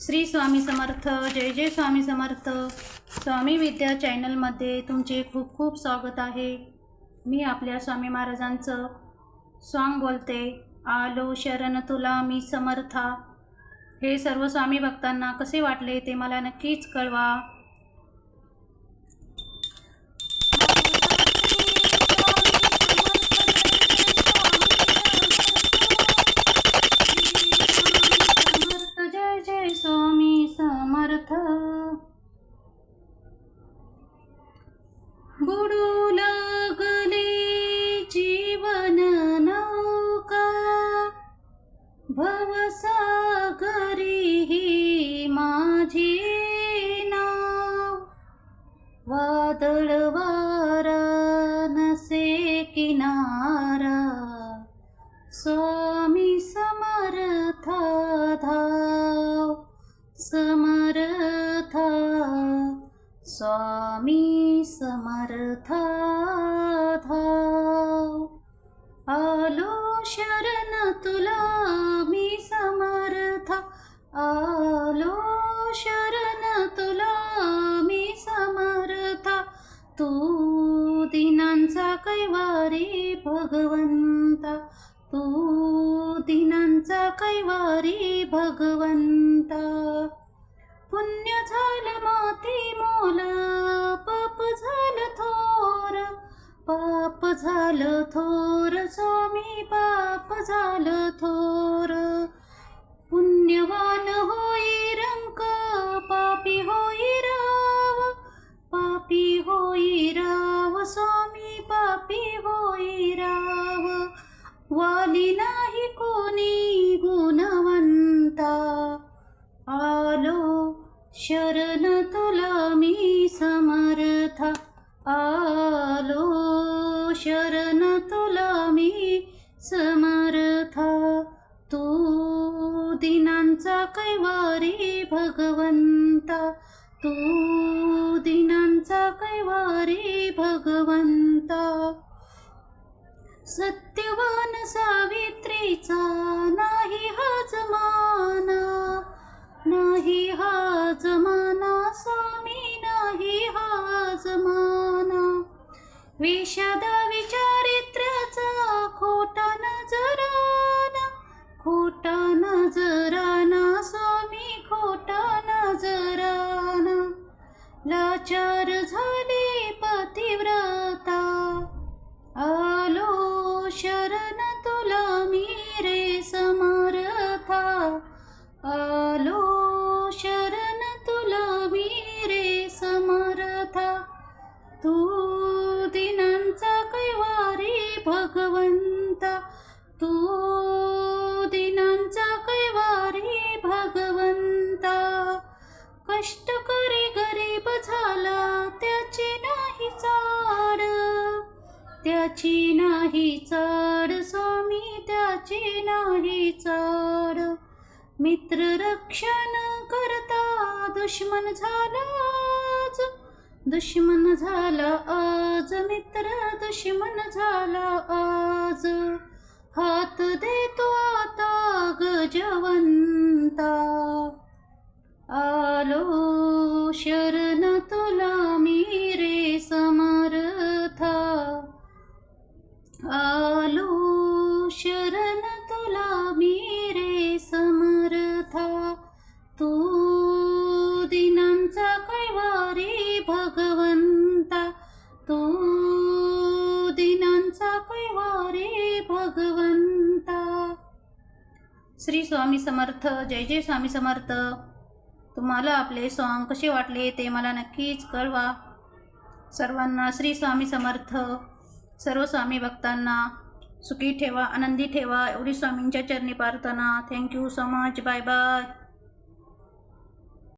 श्री स्वामी समर्थ जय जय स्वामी समर्थ. स्वामी विद्या चॅनलमध्ये तुमचे खूप खूप स्वागत आहे. मी आपल्या स्वामी महाराजांचं सॉन्ग बोलते. आलो शरण तुला मी समर्था. हे सर्व स्वामी भक्तांना कसे वाटले ते मला नक्कीच कळवा. भवसागरी ही माझी नाव. वादळ नसे किनारा. स्वामी समर्थ धाव. समर्थ. स्वामी समर्थ भगवंता. तू दिनांचा कैवारी भगवंता. पुण्य झालं माती मोल पाप झालं थोर. पाप झालं थोर स्वामी पाप झालं थोर. पुण्यवान होई रंक पापी होई राव. पापी होई राव स्वामी पापी हो होई राव वाली नाही कोणी गुणवंता. आलो शरण तुला मी समर्थ. आलो शरण तुला मी समर्थ. तू दिनांचा कैवारी भगवंता. तू दिनांचा कैवारी भगवंता. सत्यवान सावित्रीचा नाही हा जमाना नाही हा जमाना स्वामी नाही हा जमाना. विषादा विचार भगवंत तू दिनांचा कैवारी भगवंता. कष्टकरी गरीब झाला त्याची नाही चाड. त्याची नाही चाड स्वामी त्याची नाही चाड. मित्र रक्षण करता दुश्मन झाला दुश्मन झाला आज मित्र दुश्मन झाला आज. श्री स्वामी समर्थ जय जय स्वामी समर्थ. तुम्हाला आपले सॉन्ग कसे वाटले ते मला नक्कीच कळवा. सर्वांना श्री स्वामी समर्थ सर्व स्वामी भक्तांना सुखी ठेवा आनंदी ठेवा एवढी स्वामींच्या चरणी प्रार्थना. Thank you so much bye bye